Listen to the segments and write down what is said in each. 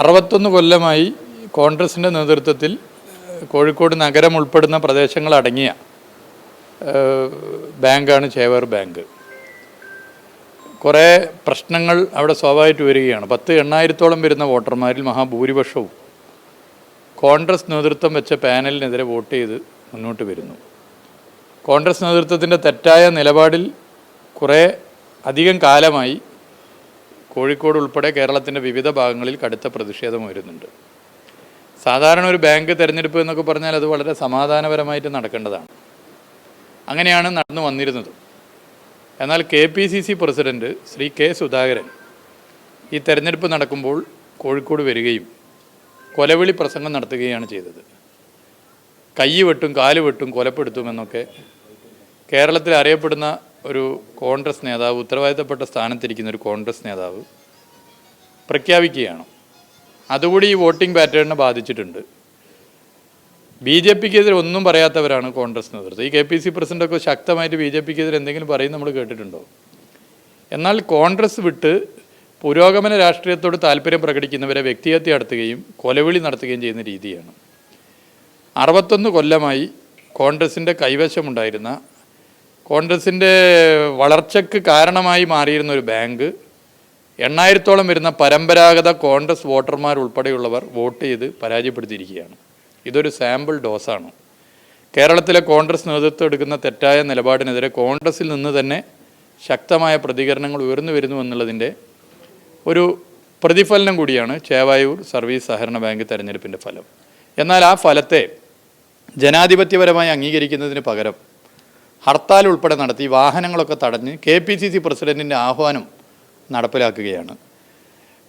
അറുപത്തൊന്ന് കൊല്ലമായി കോൺഗ്രസിന്റെ നേതൃത്വത്തിൽ കോഴിക്കോട് നഗരം ഉൾപ്പെടുന്ന പ്രദേശങ്ങളടങ്ങിയ ബാങ്കാണ് ചേവർ ബാങ്ക്. കുറേ പ്രശ്നങ്ങൾ അവിടെ സ്വാഭാവികമായിട്ട് വരികയാണ്. പത്ത് എണ്ണായിരത്തോളം വരുന്ന വോട്ടർമാരിൽ മഹാഭൂരിപക്ഷവും കോൺഗ്രസ് നേതൃത്വം വെച്ച പാനലിനെതിരെ വോട്ട് ചെയ്ത് മുന്നോട്ട് വരുന്നു. കോൺഗ്രസ് നേതൃത്വത്തിന്റെ തെറ്റായ നിലപാടിൽ കുറേ അധികം കാലമായി കോഴിക്കോട് ഉൾപ്പെടെ കേരളത്തിന്റെ വിവിധ ഭാഗങ്ങളിൽ കടുത്ത പ്രതിഷേധം വരുന്നുണ്ട് സാധാരണ ഒരു ബാങ്ക് തിരഞ്ഞെടുപ്പ് എന്നൊക്കെ പറഞ്ഞാൽ അത് വളരെ സമാധാനപരമായിട്ട് നടക്കേണ്ടതാണ്. അങ്ങനെയാണ് നടന്നു വന്നിരുന്നത്. എന്നാൽ K P C C president Shri K Sudhakaran ഈ തെരഞ്ഞെടുപ്പ് നടക്കുമ്പോൾ കോഴിക്കോട് വരികയും കൊലവിളി പ്രസംഗം നടത്തുകയാണ് ചെയ്തത്. കൈ വെട്ടും കാൽ വെട്ടും കൊലപ്പെടുത്തുമെന്നൊക്കെ കേരളത്തിൽ അറിയപ്പെടുന്ന ഒരു കോൺഗ്രസ് നേതാവ് ഉത്തരവാദിത്തപ്പെട്ട സ്ഥാനത്തിരിക്കുന്ന ഒരു കോൺഗ്രസ് നേതാവ് പ്രഖ്യാപിക്കുകയാണ്. അതുകൂടി ഈ വോട്ടിംഗ് പാറ്റേണിനെ ബാധിച്ചിട്ടുണ്ട്. ബി ജെ പിക്കെതിരെ ഒന്നും പറയാത്തവരാണ് കോൺഗ്രസ് നേതൃത്വം. ഈ കെ പി സി പ്രസിഡന്റൊക്കെ ശക്തമായിട്ട് ബി ജെ പിക്കെതിരെ എന്തെങ്കിലും പറയും നമ്മൾ കേട്ടിട്ടുണ്ടോ? എന്നാൽ കോൺഗ്രസ് വിട്ട് പുരോഗമന രാഷ്ട്രീയത്തോട് താല്പര്യം പ്രകടിക്കുന്നവരെ വ്യക്തിഹത്യ നടത്തുകയും കൊലവിളി നടത്തുകയും ചെയ്യുന്ന രീതിയാണ്. അറുപത്തൊന്ന് കൊല്ലമായി കോൺഗ്രസിന്റെ കൈവശമുണ്ടായിരുന്ന കോൺഗ്രസിന്റെ വളർച്ചയ്ക്ക് കാരണമായി മാറിയിരുന്ന ഒരു ബാങ്ക് എണ്ണായിരത്തോളം വരുന്ന പരമ്പരാഗത കോൺഗ്രസ് വോട്ടർമാർ ഉൾപ്പെടെയുള്ളവർ വോട്ട് ചെയ്ത് പരാജയപ്പെടുത്തിയിരിക്കുകയാണ്. ഇതൊരു സാമ്പിൾ ഡോസാണ് കേരളത്തിലെ കോൺഗ്രസ് നേതൃത്വം എടുക്കുന്ന തെറ്റായ നിലപാടിനെതിരെ കോൺഗ്രസിൽ നിന്ന് തന്നെ ശക്തമായ പ്രതികരണങ്ങൾ ഉയർന്നു വരുന്നു എന്നുള്ളതിന്റെ ഒരു പ്രതിഫലനം കൂടിയാണ് ചേവായൂർ സർവീസ് സഹകരണ ബാങ്ക് തെരഞ്ഞെടുപ്പിന്റെ ഫലം. എന്നാൽ ആ ഫലത്തെ ജനാധിപത്യപരമായി അംഗീകരിക്കുന്നതിന് പകരം ഹർത്താൽ ഉൾപ്പെടെ നടത്തി വാഹനങ്ങളൊക്കെ തടഞ്ഞ് കെ പി സി സി പ്രസിഡന്റിന്റെ ആഹ്വാനം നടപ്പിലാക്കുകയാണ്.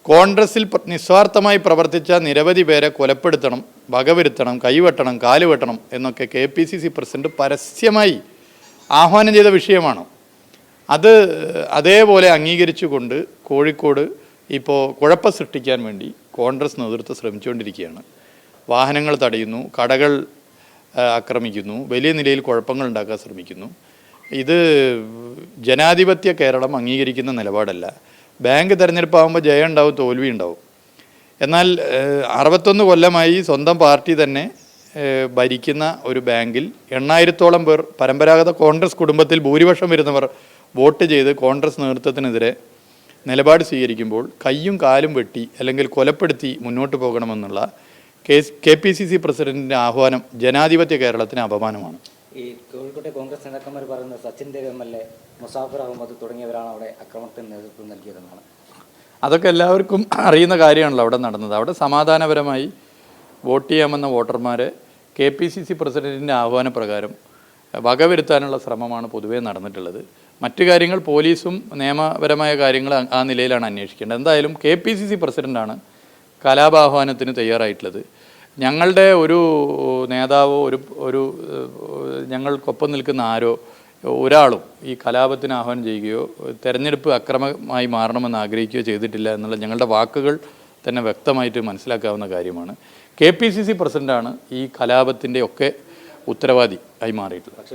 കോൺഗ്രസിൽ നിസ്വാർത്ഥമായി പ്രവർത്തിച്ച നിരവധി പേരെ കൊലപ്പെടുത്തണം വകവരുത്തണം കൈവെട്ടണം കാലുവെട്ടണം എന്നൊക്കെ K P C C president പരസ്യമായി ആഹ്വാനം ചെയ്ത വിഷയമാണ്. അത് അതേപോലെ അംഗീകരിച്ചുകൊണ്ട് കോഴിക്കോട് ഇപ്പോൾ കുഴപ്പം സൃഷ്ടിക്കാൻ വേണ്ടി കോൺഗ്രസ് നേതൃത്വം ശ്രമിച്ചുകൊണ്ടിരിക്കുകയാണ്. വാഹനങ്ങൾ തടയുന്നു കടകൾ ആക്രമിക്കുന്നു. വലിയ നിലയിൽ കുഴപ്പങ്ങൾ ഉണ്ടാക്കാൻ ശ്രമിക്കുന്നു. ഇത് ജനാധിപത്യ കേരളം അംഗീകരിക്കുന്ന നിലപാടല്ല. ബാങ്ക് തിരഞ്ഞെടുപ്പാകുമ്പോൾ ജയം ഉണ്ടാവും തോൽവി ഉണ്ടാവും. എന്നാൽ അറുപത്തൊന്ന് കൊല്ലമായി സ്വന്തം പാർട്ടി തന്നെ ഭരിക്കുന്ന ഒരു ബാങ്കിൽ എണ്ണായിരത്തോളം പേർ പരമ്പരാഗത കോൺഗ്രസ് കുടുംബത്തിൽ ഭൂരിപക്ഷം വരുന്നവർ വോട്ട് ചെയ്ത് കോൺഗ്രസ് നേതൃത്വത്തിനെതിരെ നിലപാട് സ്വീകരിക്കുമ്പോൾ കയ്യും കാലും വെട്ടി അല്ലെങ്കിൽ കൊലപ്പെടുത്തി മുന്നോട്ട് പോകണമെന്നുള്ള K K P C C പ്രസിഡന്റിന്റെ ആഹ്വാനം ജനാധിപത്യ കേരളത്തിന് അപമാനമാണ്. ഈ കോഴിക്കോട്ടെ കോൺഗ്രസ് നേതാക്കന്മാർ പറയുന്നത് Sachin Dev M L A Muzaffar Ahmed തുടങ്ങിയവരാണ് അവിടെ ആക്രമണത്തിന് നേതൃത്വം നൽകിയതെന്നാണ്. അതൊക്കെ എല്ലാവർക്കും അറിയുന്ന കാര്യമാണല്ലോ അവിടെ നടന്നത്. അവിടെ സമാധാനപരമായി വോട്ട് ചെയ്യാമെന്ന വോട്ടർമാരെ കെ പി സി സി പ്രസിഡന്റിന്റെ ആഹ്വാനപ്രകാരം വകവരുത്താനുള്ള ശ്രമമാണ് പൊതുവേ നടന്നിട്ടുള്ളത്. മറ്റു കാര്യങ്ങൾ പോലീസും നിയമപരമായ കാര്യങ്ങൾ ആ- ആ നിലയിലാണ് അന്വേഷിക്കേണ്ടത്. എന്തായാലും കെ പി സി സി പ്രസിഡന്റാണ് കലാപാഹ്വാനത്തിന് തയ്യാറായിട്ടുള്ളത്. ഞങ്ങളുടെ ഒരു നേതാവോ ഒരു ഒരു ഞങ്ങൾക്കൊപ്പം നിൽക്കുന്ന ആരോ ഒരാളും ഈ കലാപത്തിന് ആഹ്വാനം ചെയ്യുകയോ തെരഞ്ഞെടുപ്പ് അക്രമമായി മാറണമെന്ന് ആഗ്രഹിക്കുകയോ ചെയ്തിട്ടില്ല എന്നുള്ള ഞങ്ങളുടെ വാക്കുകൾ തന്നെ വ്യക്തമായിട്ട് മനസ്സിലാക്കാവുന്ന കാര്യമാണ്. കെ പി സി സി പ്രസിഡന്റാണ് ഈ കലാപത്തിന്റെ ഒക്കെ ഉത്തരവാദി ആയി മാറിയിട്ടുള്ളത്.